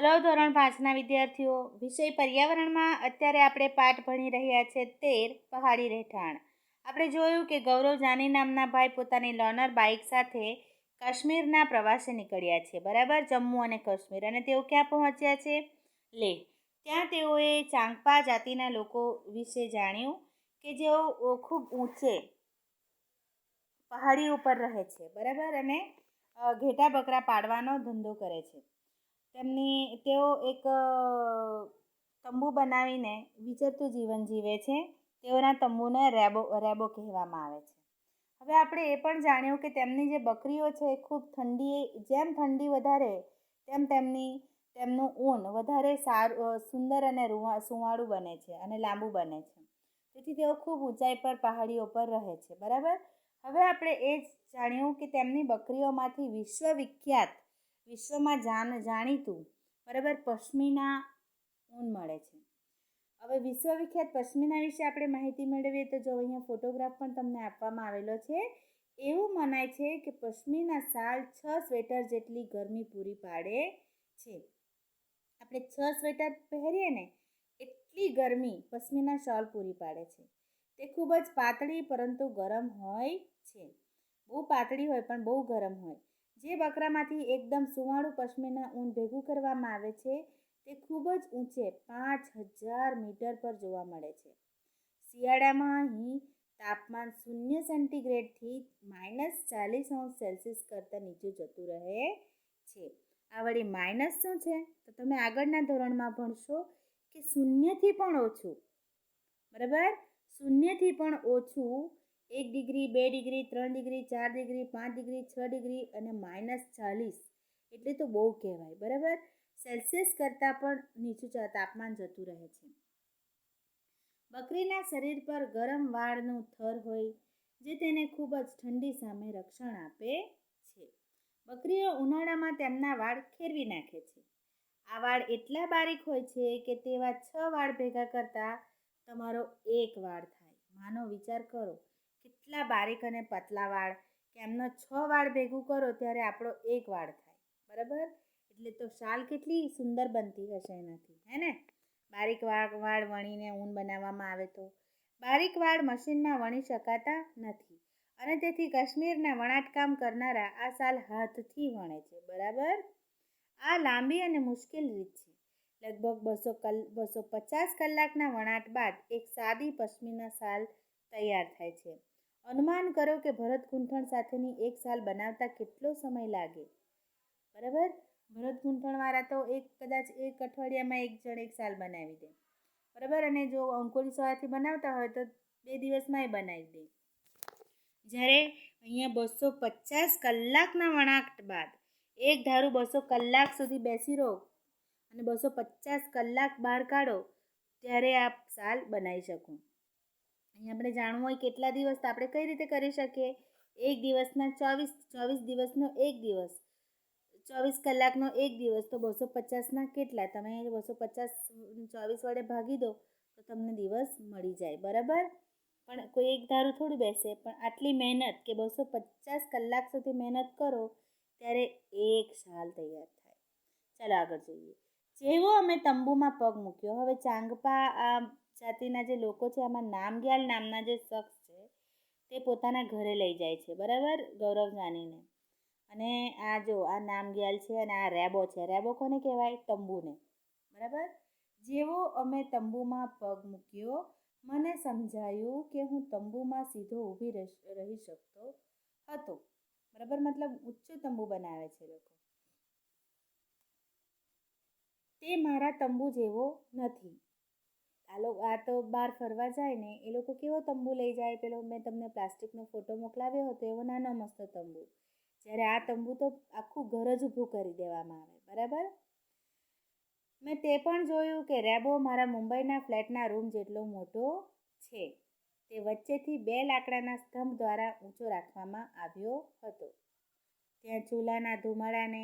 Hello ધોરણ પાંચના વિદ્યાર્થીઓ વિષય પર્યાવરણમાં અત્યારે આપણે પાઠ ભણી રહ્યા છે તેર, પહાડી રહેઠાણ. આપણે જોયું કે ગૌરવ જાની નામના ભાઈ પોતાની લોનર બાઇક સાથે કાશ્મીરના પ્રવાસે નીકળ્યા છે. બરાબર? જમ્મુ અને કાશ્મીર. અને તેઓ ક્યાં પહોંચ્યા છે? લે, ત્યાં તેઓએ ચાંગપા જાતિના લોકો વિશે જાણ્યું કે જેઓ ખૂબ ઊંચે પહાડી ઉપર રહે છે. બરાબર? અને ઘેટા બકરા પાડવાનો ધંધો કરે છે. તેમની, તેઓ એક તંબુ બનાવીને વિચરતું જીવન જીવે છે. તેઓના તંબુને રેબો રેબો કહેવામાં આવે છે. હવે આપણે એ પણ જાણ્યું કે તેમની જે બકરીઓ છે એ ખૂબ ઠંડી, જેમ ઠંડી વધારે, તેમ તેમની, તેમનું ઊન વધારે સારું સુંદર અને રૂવા, સુંવાળું બને છે અને લાંબુ બને છે. તેથી તેઓ ખૂબ ઊંચાઈ પર, પહાડીઓ પર રહે છે. બરાબર? હવે આપણે એ જ જાણ્યું કે તેમની બકરીઓમાંથી વિશ્વવિખ્યાત વિશ્વમાં જાન જાણીતું બરાબર પશ્મિના ઊન મળે છે. હવે વિશ્વવિખ્યાત પશ્મિના વિશે આપણે માહિતી મેળવીએ તો જો અહીંયા ફોટોગ્રાફ પણ તમને આપવામાં આવેલો છે, એવું મનાય છે કે પશ્મિના શાલ છ સ્વેટર જેટલી ગરમી પૂરી પાડે છે. આપણે છ સ્વેટર પહેરીએ ને એટલી ગરમી પશ્મિના શોલ પૂરી પાડે છે. તે ખૂબ જ પાતળી પરંતુ ગરમ હોય છે. બહુ પાતળી હોય પણ બહુ ગરમ હોય. જે બકરામાંથી એકદમ સુવાળું પશ્મિના ઊન ભેગું કરવામાં આવે છે, તે ખૂબ જ ઊંચે પાંચ હજાર મીટર પર જોવા મળે છે. શિયાળામાં અહીં તાપમાન શૂન્ય સેન્ટીગ્રેડથી માઇનસ ચાલીસ અંશ સેલ્સિયસ કરતાં નીચું જતું રહે છે. આ વળી માઇનસ શું છે? તો તમે આગળના ધોરણમાં ભણશો કે શૂન્યથી પણ ઓછું. બરાબર? શૂન્યથી પણ ઓછું એક ડિગ્રી, બે ડિગ્રી, ત્રણ ડિગ્રી, ચાર ડિગ્રી, પાંચ ડિગ્રી, છ ડિગ્રી અને માઇનસ ચાલીસ. એટલે તો બહુ કહેવાય, બરાબર? સેલ્સિયસ કરતાં પણ નીચું તાપમાન જતું રહે છે. બકરીના શરીર પર ગરમ વાળનું થર હોય, જે તેને ખૂબ જ ઠંડી સામે રક્ષણ આપે છે. બકરીઓ ઉનાળામાં તેમના વાળ ખેરવી નાખે છે. આ વાળ એટલા બારીક હોય છે કે તેવા છ વાળ ભેગા કરતાં તમારો એક વાળ થાય. માનો વિચાર કરો કેટલા બારીક અને પતલા વાળ, કે એમનો છ વાળ ભેગું કરો ત્યારે આપણો એક વાળ થાય. બરાબર? એટલે તો શાલ કેટલી સુંદર બનતી હશે એનાથી, હે ને? બારીક વાળ વાળ વણીને ઊન બનાવવામાં આવે તો. બારીક વાળ મશીનમાં વણી શકાતા નથી. અને તેથી કાશ્મીરના વણાટકામ કરનારા આ શાલ હાથથી વણે છે, બરાબર? આ લાંબી અને મુશ્કેલ રીત છે. લગભગ બસો કલ, બસો પચાસ કલાકના વણાટ બાદ એક સાદી પશ્મિના શાલ તૈયાર થાય છે. અનુમાન કરો કે ભરત ગૂંથણ સાથેની એક સાલ બનાવતા કેટલો સમય લાગે? બરાબર? ભરત ગૂંથણવાળા તો એક કદાચ એક અઠવાડિયામાં એક જણ એક સાલ બનાવી દે. બરાબર? અને જો અંકુરી સોયાથી બનાવતા હોય તો બે દિવસમાં એ બનાવી દે. જ્યારે અહીંયા બસો પચાસ કલાકના વણાટ બાદ એક ધારું બસો કલાક સુધી બેસી રહો અને બસો પચાસ કલાક બહાર કાઢો, ત્યારે આ સાલ બનાવી શકો. અહીં આપણે જાણવું હોય કેટલા દિવસ તો આપણે કઈ રીતે કરી શકીએ? એક દિવસના ચોવીસ ચોવીસ દિવસનો એક દિવસ. ચોવીસ કલાકનો એક દિવસ, તો બસો પચાસના કેટલા? તમે બસો પચાસ, ચોવીસ વડે ભાગી દો, તો તમને દિવસ મળી જાય, બરાબર? પણ કોઈ એક ધારું થોડું બેસે, પણ આટલી મહેનત કે બસો પચાસ કલાક સુધી મહેનત કરો, ત્યારે એક શાલ તૈયાર થાય. ચાલો આગળ જોઈએ. જેવો અમે તંબુમાં પગ મૂક્યો, હવે ચાંગપા આ જાતિના જે લોકો છે, આમાં નામગ્યાલ નામના જે શખ્સ છે, તે પોતાના ઘરે લઈ જાય છે, બરાબર? ગૌરવ જાનીને. અને આ જો, આ નામગ્યાલ છે અને આ રેબો છે. રેબો કોને કહેવાય? તંબુને. બરાબર? જેવો અમે તંબુમાં પગ મૂક્યો, મને સમજાયું કે હું તંબુમાં સીધો ઊભી રહી શકતો હતો. બરાબર? મતલબ ઊંચો તંબુ બનાવે છે લોકો. તે મારા તંબુ જેવો નથી. આ લોકો આ તો બહાર ફરવા જાય ને, એ લોકો કેવો તંબુ લઈ જાય? પેલો મેં તમને પ્લાસ્ટિકનો ફોટો મોકલાવ્યો હતો, એવો નાનો મસ્ત તંબુ. જ્યારે આ તંબુ તો આખું ઘર જ ઊભું કરી દેવામાં આવે, બરાબર? મેં તે પણ જોયું કે રેબો મારા મુંબઈના ફ્લેટના રૂમ જેટલો મોટો છે. તે વચ્ચેથી બે લાકડાના સ્તંભ દ્વારા ઊંચો રાખવામાં આવ્યો હતો. ત્યાં ચૂલાના ધુમાડાને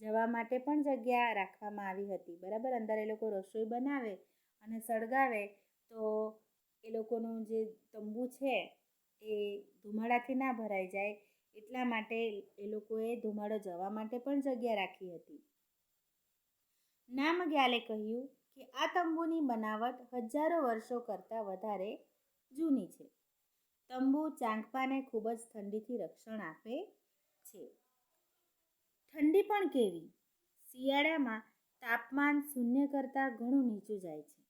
જવા માટે પણ જગ્યા રાખવામાં આવી હતી, બરાબર? અંદર એ લોકો રસોઈ બનાવે અને સળગાવે, તો એ લોકોનું જે તંબુ છે એ ધુમાડાથી ના ભરાઈ જાય. એટલા માટે એ લોકોએ ધુમાડો જવા માટે પણ જગ્યા રાખી હતી. નામગ્યાલે કહ્યું કે આ તંબુની બનાવટ હજારો વર્ષો કરતાં વધારે જૂની છે. તંબુ ચાંગપાને ખૂબ જ ઠંડીથી રક્ષણ આપે છે. ઠંડી પણ કેવી? શિયાળામાં તાપમાન શૂન્ય કરતાં ઘણું નીચું જાય છે.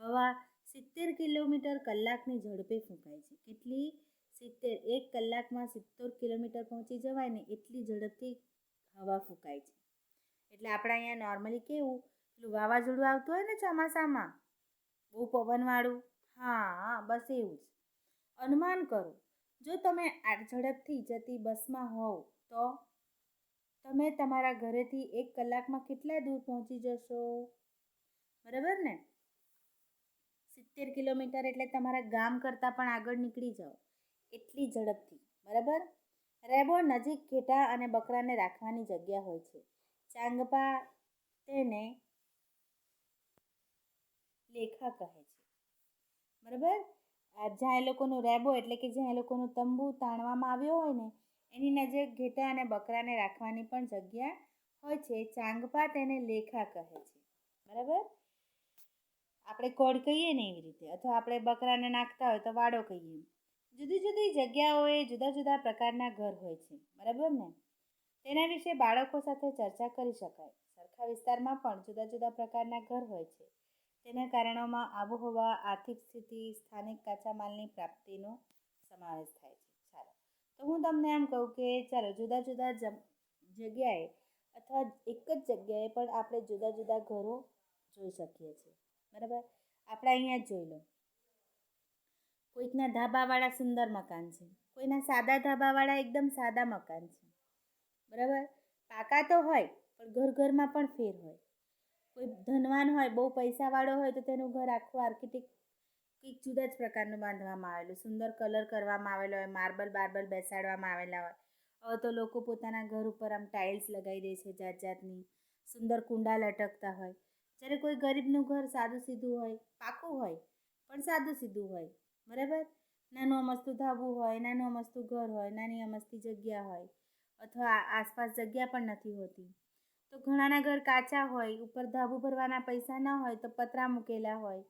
હવા સિત્તેર કિલોમીટર કલાકની ઝડપે ફૂંકાય છે. કેટલી? સિત્તેર. એક કલાકમાં સિત્તેર કિલોમીટર પહોંચી જવાય ને એટલી ઝડપથી હવા ફૂંકાય છે. એટલે આપણે અહીંયા નોર્મલી કેવું? પેલું વાવાઝોડું આવતું હોય ને ચોમાસામાં? બહુ પવનવાળું? હા, બસ એવું જ. અનુમાન કરો. જો તમે આ ઝડપથી જતી બસમાં હોવ તો? તમે તમારા ઘરેથી એક કલાકમાં કેટલા દૂર પહોંચી જશો? બરાબર ને? સિત્તેર કિલોમીટર એટલે તમારા ગામ કરતાં પણ આગળ નીકળી જાઓ. એટલી ઝડપથી, બરાબર? રેબો નજીક ઘેટા અને બકરાને રાખવાની જગ્યા હોય છે. ચાંગપા તેને લેખા કહે છે. બરાબર? જ્યાં એ લોકોનું રેબો એટલે કે જ્યાં એ લોકોનું તંબુ તાણવામાં આવ્યો હોય ને, એની નજીક ઘેટા અને બકરાને રાખવાની પણ જગ્યા હોય છે. ચાંગપા તેને લેખા કહે છે. બરાબર? આપણે કોડ કહીએ ને એવી રીતે, અથવા આપણે બકરાને નાખતા હોય તો વાડો કહીએ જુદી જુદી જગ્યાઓએ જુદા જુદા પ્રકારના ઘર હોય છે, બરાબર ને? તેના વિશે બાળકો સાથે ચર્ચા કરી શકાય. સરખા વિસ્તારમાં પણ જુદા જુદા પ્રકારના ઘર હોય છે. તેના કારણોમાં આબોહવા, આર્થિક સ્થિતિ, સ્થાનિક કાચા માલની પ્રાપ્તિનો સમાવેશ થાય છે. ચાલો, તો હું તમને એમ કહું કે ચાલો, જુદા જુદા જગ્યાએ અથવા એક જ જગ્યાએ પણ આપણે જુદા જુદા ઘરો જોઈ શકીએ છીએ. બરાબર? આપણે અહીંયા જ જોઈ લો. કોઈકના ધાબાવાળા સુંદર મકાન છે. કોઈના સાદા ધાબાવાળા એકદમ સાદા મકાન છે. બરાબર? પાકા તો હોય, પણ ઘર ઘરમાં પણ ફેર હોય. કોઈ ધનવાન હોય, બહુ પૈસાવાળો હોય, તો તેનું ઘર આખું આર્કિટેક્ટ કંઈક જુદા જ પ્રકારનું બાંધવામાં આવેલું. સુંદર કલર કરવામાં આવેલો હોય માર્બલ બાર્બલ બેસાડવામાં આવેલા હોય. હવે તો લોકો પોતાના ઘર ઉપર આમ ટાઇલ્સ લગાવી દે છે જાત જાતની. સુંદર કુંડા લટકતા હોય. જ્યારે કોઈ ગરીબનું ઘર સાદું સીધું હોય, પાકું હોય, પણ સાદું સીધું હોય, બરાબર? નાનું અમસ્તું ધાબું હોય, નાનું અમસ્તું ઘર હોય, નાની અમસ્તી જગ્યા હોય, અથવા આસપાસ જગ્યા પણ નથી હોતી. તો ઘણાના ઘર કાચા હોય, ઉપર ધાબું ભરવાના પૈસા ન હોય, તો પતરા મૂકેલા હોય.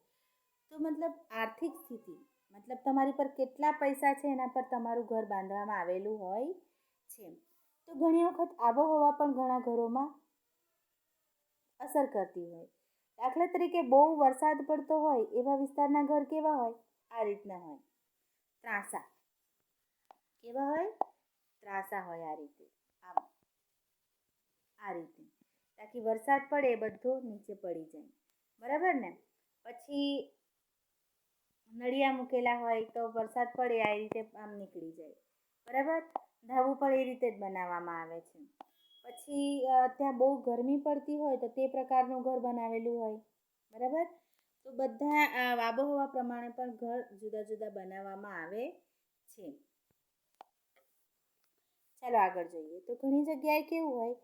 તો મતલબ આર્થિક સ્થિતિ, મતલબ તમારી પર કેટલા પૈસા છે, એના પર તમારું ઘર બાંધવામાં આવેલું હોય છે. તો ઘણી વખત આબોહવા પણ ઘણા ઘરોમાં અસર કરતી હોય. દાખલા તરીકે બહુ વરસાદ પડતો હોય, એવા વિસ્તારના ઘર કેવા હોય? આ રીતના હોય. ત્રાસા. કેવા હોય? ત્રાસા હોય આ રીતે. આમ. આ રીતે. તાકી વરસાદ પડે, એ બધો નીચે પડી જાય. બરાબર ને? પછી નળિયા મૂકેલા હોય, તો વરસાદ પડે, આ રીતે આમ નીકળી જાય. બરાબર? ધાબુ પણ એ રીતે જ બનાવવામાં આવે છે. પછી ત્યાં બહુ ગરમી પડતી હોય તો તે પ્રકારનું ઘર બનાવેલું હોય. બરાબર? તો બધા આબોહવા પ્રમાણે પણ ઘર જુદા જુદા બનાવવામાં આવે છે. ચાલો આગળ જોઈએ. તો ઘણી જગ્યાએ કેવું હોય,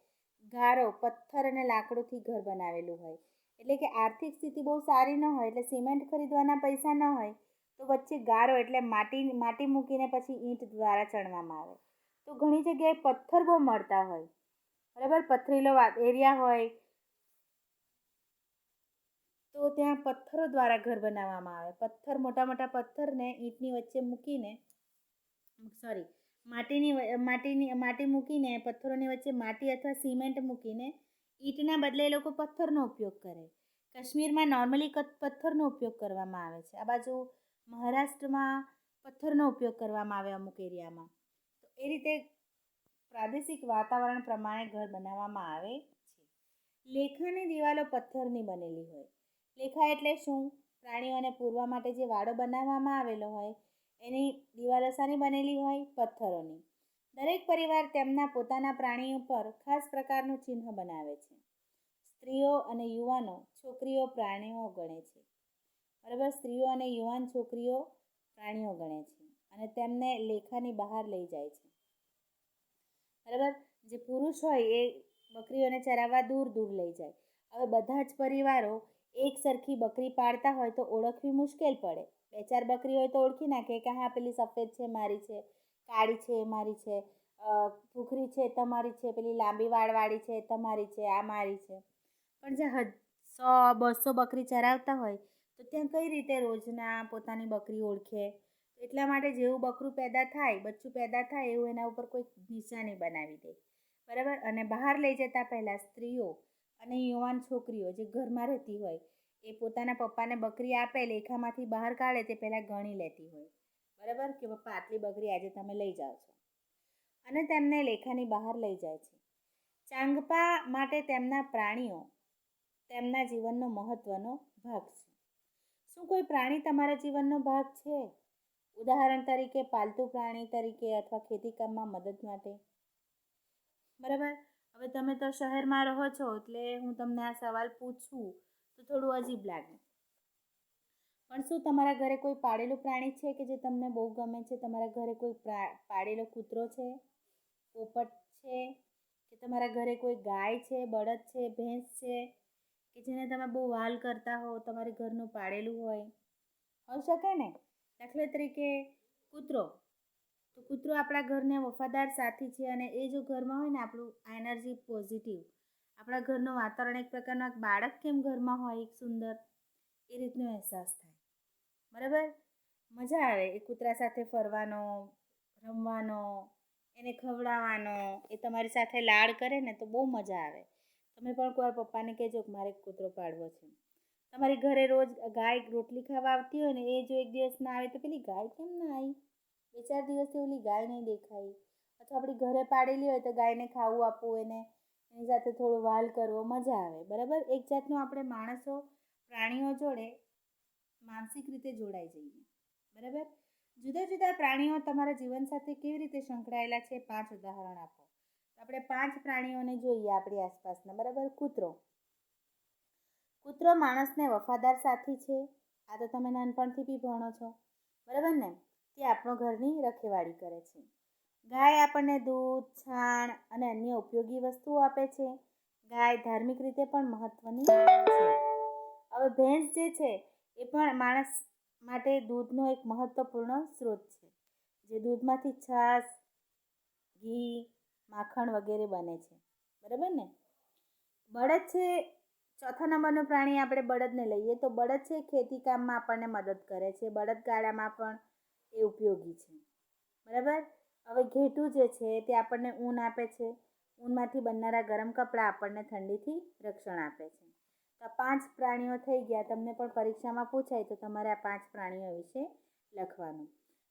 ગારો, પથ્થર અને લાકડુંથી ઘર બનાવેલું હોય. એટલે કે આર્થિક સ્થિતિ બહુ સારી ન હોય, એટલે સિમેન્ટ ખરીદવાના પૈસા ન હોય, તો વચ્ચે ગારો એટલે માટી માટી મૂકીને પછી ઈંટ દ્વારા ચણવામાં આવે. તો ઘણી જગ્યાએ પથ્થર બહુ મળતા હોય. બરાબર? પથરીલો એરિયા હોય તો ત્યાં પથ્થરો દ્વારા ઘર બનાવવામાં આવે. પથ્થર, મોટા મોટા પથ્થરને ઈંટની વચ્ચે મૂકીને સોરી માટીની માટીની, માટી મૂકીને, પથ્થરોની વચ્ચે માટી અથવા સિમેન્ટ મૂકીને ઈંટના બદલે એ લોકો પથ્થરનો ઉપયોગ કરે. કાશ્મીરમાં નોર્મલી પથ્થરનો ઉપયોગ કરવામાં આવે છે. આ બાજુ મહારાષ્ટ્રમાં પથ્થરનો ઉપયોગ કરવામાં આવે અમુક એરિયામાં. તો એ રીતે પ્રાદેશિક વાતાવરણ પ્રમાણે ઘર બનાવવામાં આવે છે. લેખાની દિવાલો પથ્થરની બનેલી હોય. લેખા એટલે શું? પ્રાણીઓને પૂરવા માટે જે વાડો બનાવવામાં આવેલો હોય, એની દિવાલો શાની બનેલી હોય? પથ્થરોની. દરેક પરિવાર તેમના પોતાના પ્રાણીઓ પર ખાસ પ્રકારનું ચિહ્ન બનાવે છે. સ્ત્રીઓ અને યુવાનો છોકરીઓ પ્રાણીઓ ગણે છે. બરાબર? સ્ત્રીઓ અને યુવાન છોકરીઓ પ્રાણીઓ ગણે છે અને તેમને લેખાની બહાર લઈ જાય છે. બરાબર? જે પુરુષ હોય એ બકરીઓને ચરાવવા દૂર દૂર લઈ જાય. હવે બધા જ પરિવારો એક સરખી બકરી પાળતા હોય તો ઓળખવી મુશ્કેલ પડે. બે ચાર બકરી હોય તો ઓળખી નાખે કે હા, પેલી સફેદ છે, મારી છે, કાળી છે, મારી છે ભૂખરી છે, તમારી છે, પેલી લાંબી વાળવાળી છે, તમારી છે, આ મારી છે. પણ જે સો, બસો બકરી ચરાવતા હોય તો ત્યાં કઈ રીતે રોજના પોતાની બકરી ઓળખે? એટલા માટે જેવું બકરું પેદા થાય, બચ્ચું પેદા થાય એવું એના ઉપર કોઈ નિશાની બનાવી દે. બરાબર? અને બહાર લઈ જતાં પહેલાં સ્ત્રીઓ અને યુવાન છોકરીઓ જે ઘરમાં રહેતી હોય, એ પોતાના પપ્પાને બકરી આપે, લેખામાંથી બહાર કાઢે, તે પહેલાં ગણી લેતી હોય. બરાબર? કે પપ્પા, આટલી બકરી આજે તમે લઈ જાઓ છો. અને તેમને લેખાની બહાર લઈ જાય છે. ચાંગપા માટે તેમના પ્રાણીઓ તેમના જીવનનો મહત્ત્વનો ભાગ છે. શું કોઈ પ્રાણી તમારા જીવનનો ભાગ છે? ઉદાહરણ તરીકે પાલતુ પ્રાણી તરીકે અથવા ખેતીકામમાં મદદ માટે. બરાબર? હવે તમે તો શહેરમાં રહો છો એટલે હું તમને આ સવાલ પૂછું તો થોડું અજીબ લાગે. પણ શું તમારા ઘરે કોઈ પાળેલું પ્રાણી છે કે જે તમને બહુ ગમે છે? તમારા ઘરે કોઈ પાળેલો કૂતરો છે? પોપટ છે? કે તમારા ઘરે કોઈ ગાય છે? બળદ છે? ભેંસ છે? કે જેને તમે બહુ વાલ કરતા હો તમારે ઘરનું પાળેલું હોય? હોઈ શકે ને? દાખલા તરીકે કૂતરો. તો કૂતરો આપણા ઘરને વફાદાર સાથી છે અને એ જો ઘરમાં હોય ને, આપણું એનર્જી પોઝિટિવ. આપણા ઘરનું વાતાવરણ એક પ્રકારનો બાળક કેમ ઘરમાં હોય, એક સુંદર, એ રીતનો અહેસાસ થાય. બરાબર? મજા આવે એ કૂતરા સાથે ફરવાનો, રમવાનો, એને ખવડાવવાનો, એ તમારી સાથે લાડ કરે ને તો બહુ મજા આવે. તમે પણ કોઈ પપ્પાને કહેજો કે મારે કૂતરો પાળવો છે. તમારી ઘરે રોજ ગાય રોટલી ખાવા આવતી હોય ને, એ જો એક દિવસ ના આવે તો પેલી ગાય કેમ ના આવી? બે ચાર દિવસથી ઓલી ગાય નહીં દેખાઈ અથવા આપણી ઘરે પાડેલી હોય તો ગાયને ખાવું આપવું, એને એની સાથે થોડો વાલ કરવો, મજા આવે. બરાબર? એક જાતનું આપણે માણસો, પ્રાણીઓ જોડે માનસિક રીતે જોડાઈ જઈએ. બરાબર? જુદા જુદા પ્રાણીઓ તમારા જીવન સાથે કેવી રીતે સંકળાયેલા છે પાંચ ઉદાહરણ આપો. આપણે પાંચ પ્રાણીઓને જોઈએ આપણી આસપાસના. બરાબર? કૂતરો. કૂતરો માણસને વફાદાર સાથી છે. આ તો તમે નાનપણથી બી ભણો છો. બરાબર ને? તે આપણો ઘરની રખેવાળી કરે છે. ગાય આપણને દૂધ, છાણ અને અન્ય ઉપયોગી વસ્તુઓ આપે છે. ગાય ધાર્મિક રીતે પણ મહત્ત્વની છે. હવે ભેંસ જે છે, એ પણ માણસ માટે દૂધનો એક મહત્ત્વપૂર્ણ સ્ત્રોત છે. જે દૂધમાંથી છાશ, ઘી, માખણ વગેરે બને છે. બરાબર ને? બળદ છે ચોથા નંબરનું પ્રાણી આપણે બળદને લઈએ તો બળદ છે ખેતી કામમાં આપણને મદદ કરે છે. બળદગાડામાં પણ એ ઉપયોગી છે. બરાબર? હવે ઘેટું જે છે તે આપણને ઊન આપે છે. ઊનમાંથી બનનારા ગરમ કપડાં આપણને ઠંડીથી રક્ષણ આપે છે. તો પાંચ પ્રાણીઓ થઈ ગયા. તમને પણ પરીક્ષામાં પૂછાય તો તમારે આ પાંચ પ્રાણીઓ વિશે લખવાનું.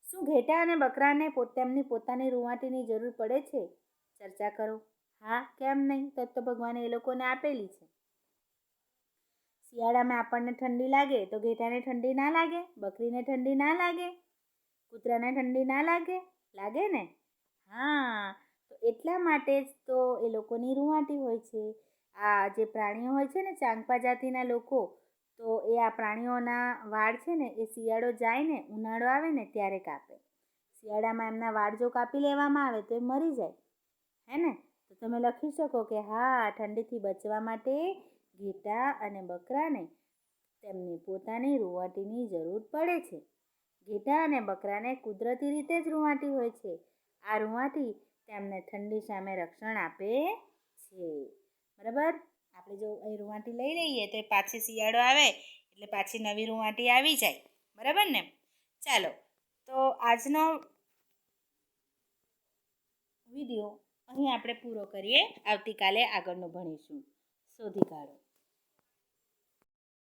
શું ઘેટા અને બકરાને તેમની પોતાની રૂંવાટીની જરૂર પડે છે? ચર્ચા કરો. હા? કેમ નહીં? તો ભગવાને એ લોકોને આપેલી છે. શિયાળામાં આપણને ઠંડી લાગે તો ઘેટાને ઠંડી ના લાગે, બકરીને ઠંડી ના લાગે, કૂતરાને ઠંડી ના લાગે લાગે ને? હા, તો એટલા માટે જ તો એ લોકોની રૂંવાટી હોય છે. આ જે પ્રાણીઓ હોય છે ને ચાંગપા જાતિના લોકો, તો એ આ પ્રાણીઓના વાળ છે ને, એ શિયાળો જાય ને ઉનાળો આવે ને ત્યારે કાપે. શિયાળામાં એમના વાળ જો કાપી લેવામાં આવે તો એ મરી જાય. હે ને? તો તમે લખી શકો કે હા, ઠંડીથી બચવા માટે ઘેટા અને બકરાને તેમની પોતાની રૂંવાટીની જરૂર પડે છે. ઘેટા અને બકરાને કુદરતી રીતે જ રૂંવાટી હોય છે. આ રૂંવાટી તેમને ઠંડી સામે રક્ષણ આપે છે. બરાબર? આપણે જો એ રૂંવાટી લઈ લઈએ તો એ પાછી શિયાળો આવે એટલે પાછી નવી રૂંવાટી આવી જાય. બરાબર ને? ચાલો, તો આજનો વીડિયો અહીં આપણે પૂરો કરીએ. આવતીકાલે આગળનું ભણીશું. શોધી કાઢો.